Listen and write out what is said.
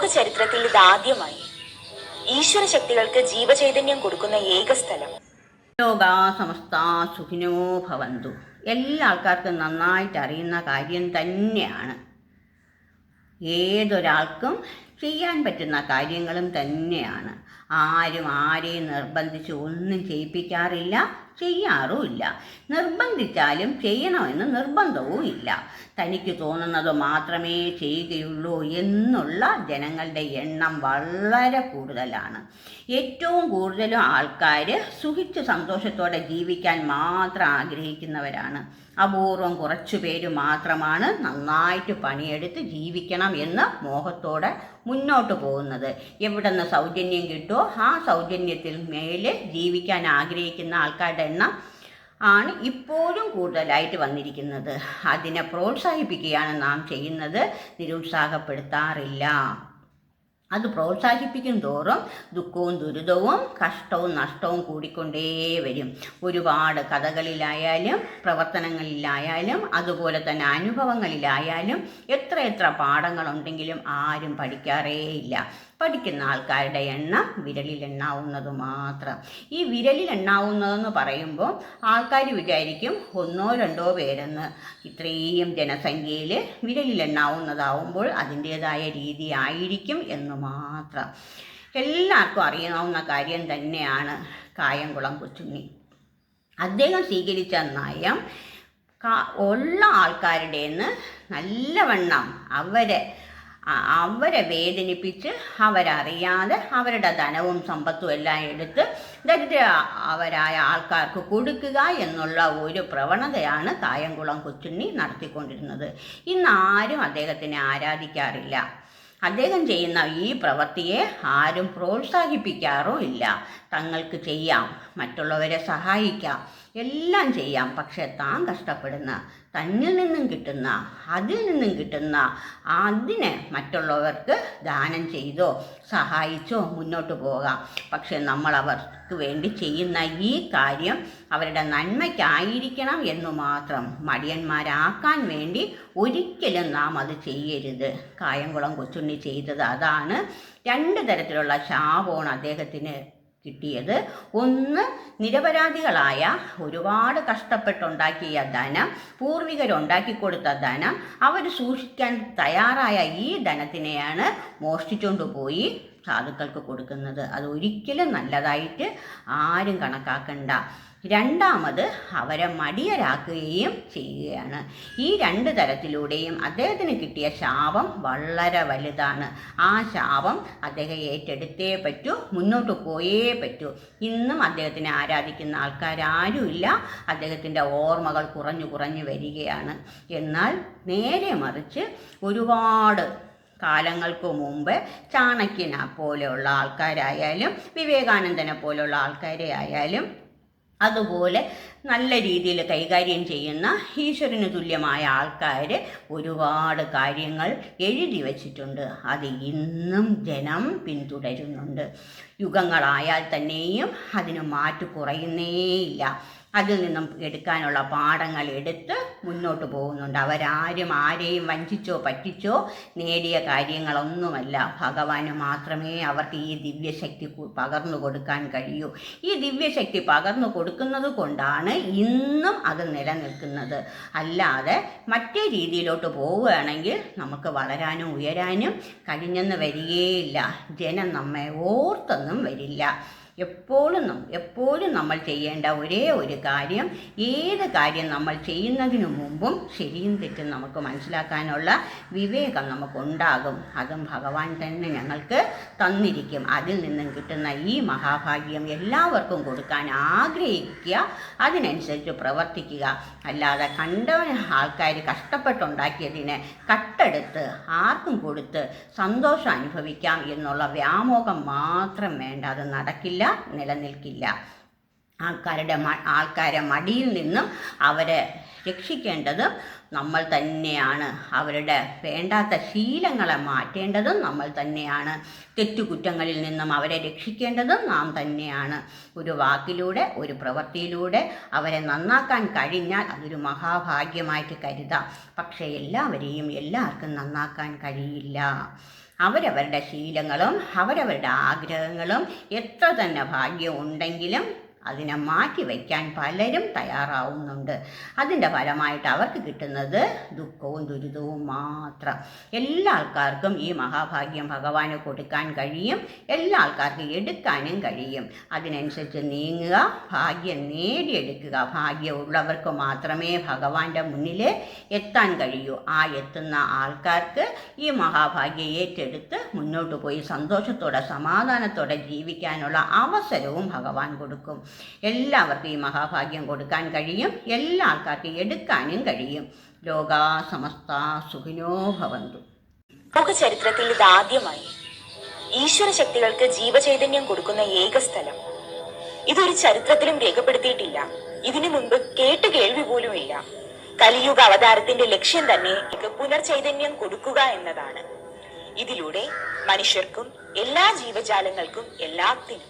ലോക ചരിത്രത്തിൽ ഇതാദ്യമായി ഈശ്വര ശക്തികൾക്ക് ജീവചൈതന്യം കൊടുക്കുന്ന ഏക സ്ഥലം. ലോകാ സമസ്ത സുഖിനോ ഭവന്തു. എല്ലാ ആൾക്കാർക്കും നന്നായിട്ട് അറിയുന്ന കാര്യം തന്നെയാണ്. ഏതൊരാൾക്കും ചെയ്യാൻ പറ്റുന്ന കാര്യങ്ങളും തന്നെയാണ്. ആരും ആരെയും നിർബന്ധിച്ച് ഒന്നും ചെയ്യിപ്പിക്കാറില്ല. ചെയ്യാറുമില്ല. നിർബന്ധിച്ചാലും ചെയ്യണമെന്ന് നിർബന്ധവും ഇല്ല. തനിക്ക് തോന്നുന്നത് മാത്രമേ ചെയ്യുകയുള്ളൂ എന്നുള്ള ജനങ്ങളുടെ എണ്ണം വളരെ കൂടുതലാണ്. ഏറ്റവും കൂടുതലും ആൾക്കാർ സുഖിച്ച് സന്തോഷത്തോടെ ജീവിക്കാൻ മാത്രം ആഗ്രഹിക്കുന്നവരാണ്. അപൂർവം കുറച്ചു പേര് മാത്രമാണ് നന്നായിട്ട് പണിയെടുത്ത് ജീവിക്കണം എന്ന് മോഹത്തോടെ മുന്നോട്ട് പോകുന്നത്. എവിടെ നിന്ന് സൗജന്യം കിട്ടുമോ ആ സൗജന്യത്തിൽ മേലെ ജീവിക്കാൻ ആഗ്രഹിക്കുന്ന ആൾക്കാരുടെ എണ്ണം ആണ് ഇപ്പോഴും കൂടുതലായിട്ട് വന്നിരിക്കുന്നത്. അതിനെ പ്രോത്സാഹിപ്പിക്കുകയാണ് നാം ചെയ്യുന്നത്. നിരുത്സാഹപ്പെടുത്താറില്ല. അത് പ്രോത്സാഹിപ്പിക്കും തോറും ദുഃഖവും ദുരിതവും കഷ്ടവും നഷ്ടവും കൂടിക്കൊണ്ടേ വരും. ഒരുപാട് കഥകളിലായാലും പ്രവർത്തനങ്ങളിലായാലും അതുപോലെ തന്നെ അനുഭവങ്ങളിലായാലും എത്ര എത്ര പാഠങ്ങളുണ്ടെങ്കിലും ആരും പഠിക്കാറേയില്ല പഠിക്കുന്ന ആൾക്കാരുടെ എണ്ണം വിരലിൽ എണ്ണാവുന്നത് മാത്രം. ഈ വിരലിൽ എണ്ണാവുന്നതെന്ന് പറയുമ്പോൾ ആൾക്കാർ വിചാരിക്കും ഒന്നോ രണ്ടോ പേരെന്ന്. ഇത്രയും ജനസംഖ്യയിൽ വിരലിലെണ്ണാവുന്നതാവുമ്പോൾ അതിന്റേതായ രീതി ആയിരിക്കും എന്ന്. മാത്രം. എല്ലാവർക്കും അറിയാവുന്ന കാര്യം തന്നെയാണ് കായംകുളം കൊച്ചുണ്ണി. അദ്ദേഹം സ്വീകരിച്ച നയം ഉള്ള ആൾക്കാരുടെ നിന്ന് നല്ലവണ്ണം അവരെ അവരെ വേദനിപ്പിച്ച് അവരറിയാതെ അവരുടെ ധനവും സമ്പത്തും എല്ലാം എടുത്ത് ദരിദ്ര അവരായ ആൾക്കാർക്ക് കൊടുക്കുക എന്നുള്ള ഒരു പ്രവണതയാണ് കായംകുളം കൊച്ചുണ്ണി നടത്തിക്കൊണ്ടിരുന്നത്. ഇന്ന് ആരും അദ്ദേഹത്തിനെ ആരാധിക്കാറില്ല. അദ്ദേഹം ചെയ്യുന്ന ഈ പ്രവൃത്തിയെ ആരും പ്രോത്സാഹിപ്പിക്കാറും ഇല്ല. തങ്ങൾക്ക് ചെയ്യാം മറ്റുള്ളവരെ സഹായിക്കാം എല്ലാം ചെയ്യാം പക്ഷെ താൻ കഷ്ടപ്പെടുന്ന തന്നിൽ നിന്നും കിട്ടുന്ന അതിൽ നിന്നും കിട്ടുന്ന അതിനെ മറ്റുള്ളവർക്ക് ദാനം ചെയ്തോ സഹായിച്ചോ മുന്നോട്ട് പോകാം. പക്ഷെ നമ്മൾ അവർക്ക് വേണ്ടി ചെയ്യുന്ന ഈ കാര്യം അവരുടെ നന്മയ്ക്കായിരിക്കണം എന്ന് മാത്രം മടിയന്മാരാക്കാൻ വേണ്ടി ഒരിക്കലും നാം അത് ചെയ്യരുത്. കായംകുളം കൊച്ചുണ്ണി ചെയ്തത് അതാണ്. രണ്ട് തരത്തിലുള്ള ശാപമാണ് അദ്ദേഹത്തിന് കിട്ടിയത്. ഒന്ന് നിരപരാധികളായ ഒരുപാട് കഷ്ടപ്പെട്ടുണ്ടാക്കിയ ധനം പൂർവികരുണ്ടാക്കി കൊടുത്ത ധനം അവർ സൂക്ഷിക്കാൻ തയ്യാറായ ഈ ധനത്തിനെയാണ് മോഷ്ടിച്ചുകൊണ്ട് പോയി സാധുക്കൾക്ക് കൊടുക്കുന്നത്. അത് ഒരിക്കലും നല്ലതായിട്ട് ആരും കണക്കാക്കണ്ട. രണ്ടാമത് അവരെ മടിയരാക്കുകയും ചെയ്യുകയാണ്. ഈ രണ്ട് തരത്തിലൂടെയും അദ്ദേഹത്തിന് കിട്ടിയ ശാപം വളരെ വലുതാണ്. ആ ശാപം അദ്ദേഹം ഏറ്റെടുത്തേ പറ്റൂ മുന്നോട്ട് പോയേ പറ്റൂ. ഇന്നും അദ്ദേഹത്തിനെ ആരാധിക്കുന്ന ആൾക്കാരാരുമില്ല അദ്ദേഹത്തിന്റെ ഓർമ്മകൾ കുറഞ്ഞു കുറഞ്ഞു വരികയാണ്. എന്നാൽ നേരെ മറിച്ച് ഒരുപാട് കാലങ്ങൾക്ക് മുമ്പ് ചാണക്യനെ പോലെയുള്ള ആൾക്കാരായാലും വിവേകാനന്ദനെ പോലെയുള്ള ആൾക്കാരെ ആയാലും അതുപോലെ നല്ല രീതിയിൽ കൈകാര്യം ചെയ്യുന്ന ഈശ്വരന് തുല്യമായ ആൾക്കാർ ഒരുപാട് കാര്യങ്ങൾ എഴുതി വച്ചിട്ടുണ്ട്. അത് ഇന്നും ജനം പിന്തുടരുന്നുണ്ട്. യുഗങ്ങളായാൽ തന്നെയും അതിന് മാറ്റു കുറയുന്നേയില്ല. അതിൽ നിന്നും എടുക്കാനുള്ള പാഠങ്ങൾ എടുത്ത് മുന്നോട്ട് പോകുന്നുണ്ട്. അവരാരും ആരെയും വഞ്ചിച്ചോ പറ്റിച്ചോ നേടിയ കാര്യങ്ങളൊന്നുമല്ല. ഭഗവാന് മാത്രമേ അവർക്ക് ഈ ദിവ്യശക്തി പകർന്നു കൊടുക്കാൻ കഴിയൂ. ഈ ദിവ്യശക്തി പകർന്നു കൊടുക്കുന്നത് കൊണ്ടാണ് ഇന്നും അത് നിലനിൽക്കുന്നത്. അല്ലാതെ മറ്റേ രീതിയിലോട്ട് പോവുകയാണെങ്കിൽ നമുക്ക് വളരാനും ഉയരാനും കഴിഞ്ഞെന്ന് വരികയില്ല. ജനം നമ്മെ ഓർത്തൊന്നും വരില്ല. എപ്പോഴും എപ്പോഴും നമ്മൾ ചെയ്യേണ്ട ഒരേ ഒരു കാര്യം ഏത് കാര്യം നമ്മൾ ചെയ്യുന്നതിനു മുമ്പും ശരിയും തെറ്റും നമുക്ക് മനസ്സിലാക്കാനുള്ള വിവേകം നമുക്കുണ്ടാകും. അതും ഭഗവാൻ തന്നെ ഞങ്ങൾക്ക് തന്നിരിക്കും. അതിൽ നിന്നും കിട്ടുന്ന ഈ മഹാഭാഗ്യം എല്ലാവർക്കും കൊടുക്കാൻ ആഗ്രഹിക്കുക. അതിനനുസരിച്ച് പ്രവർത്തിക്കുക. അല്ലാതെ കണ്ട ആൾക്കാർ കഷ്ടപ്പെട്ടുണ്ടാക്കിയതിനെ കട്ടെടുത്ത് ആർക്കും കൊടുത്ത് സന്തോഷം അനുഭവിക്കാം എന്നുള്ള വ്യാമോഹം മാത്രം വേണ്ട. അത് നടക്കില്ല. നിലനിൽക്കില്ല. ആൾക്കാരുടെ ആൾക്കാരെ മടിയിൽ നിന്നും അവരെ രക്ഷിക്കേണ്ടത് നമ്മൾ തന്നെയാണ്. അവരുടെ വേണ്ടാത്ത ശീലങ്ങളെ മാറ്റേണ്ടതും നമ്മൾ തന്നെയാണ്. തെറ്റുകുറ്റങ്ങളിൽ നിന്നും അവരെ രക്ഷിക്കേണ്ടതും നാം തന്നെയാണ്. ഒരു വാക്കിലൂടെ ഒരു പ്രവൃത്തിയിലൂടെ അവരെ നന്നാക്കാൻ കഴിഞ്ഞാൽ അതൊരു മഹാഭാഗ്യമായിട്ട് കരുതാം. പക്ഷേ എല്ലാവരെയും എല്ലാവർക്കും നന്നാക്കാൻ കഴിയില്ല. അവരവരുടെ ശീലങ്ങളും അവരവരുടെ ആഗ്രഹങ്ങളും എത്ര തന്നെ ഭാഗ്യം ഉണ്ടെങ്കിലും അതിനെ മാറ്റി വയ്ക്കാൻ പലരും തയ്യാറാവുന്നുണ്ട്. അതിന്റെ ഫലമായിട്ട് അവർക്ക് കിട്ടുന്നത് ദുഃഖവും ദുരിതവും മാത്രം. എല്ലാ ആൾക്കാർക്കും ഈ മഹാഭാഗ്യം ഭഗവാന് കൊടുക്കാൻ കഴിയും. എല്ലാ ആൾക്കാർക്കും എടുക്കാനും കഴിയും. അതിനനുസരിച്ച് നീങ്ങുക ഭാഗ്യം നേടിയെടുക്കുക. ഭാഗ്യമുള്ളവർക്ക് മാത്രമേ ഭഗവാന്റെ മുന്നിൽ എത്താൻ കഴിയൂ. ആ എത്തുന്ന ആൾക്കാർക്ക് ഈ മഹാഭാഗ്യം ഏറ്റെടുത്ത് മുന്നോട്ട് പോയി സന്തോഷത്തോടെ സമാധാനത്തോടെ ജീവിക്കാനുള്ള അവസരവും ഭഗവാൻ കൊടുക്കും. എല്ലാവർക്കും ഈ മഹാഭാഗ്യം കൊടുക്കാൻ കഴിയും എല്ലാ ആൾക്കാർക്കും എടുക്കാനും കഴിയും. ലോകാ സമസ്ത സുഖിനോ ഭവന്തു. ലോക ചരിത്രത്തിൽ ഇതാദ്യമായി ഈശ്വര ശക്തികൾക്ക് ജീവചൈതന്യം കൊടുക്കുന്ന ഏക സ്ഥലം. ഇതൊരു ചരിത്രത്തിലും രേഖപ്പെടുത്തിയിട്ടില്ല. ഇതിനു മുൻപ് കേട്ട് കേൾവി പോലുമില്ല കലിയുഗ അവതാരത്തിന്റെ ലക്ഷ്യം തന്നെ പുനർചൈതന്യം കൊടുക്കുക എന്നതാണ്. ഇതിലൂടെ മനുഷ്യർക്കും എല്ലാ ജീവജാലങ്ങൾക്കും എല്ലാത്തിനും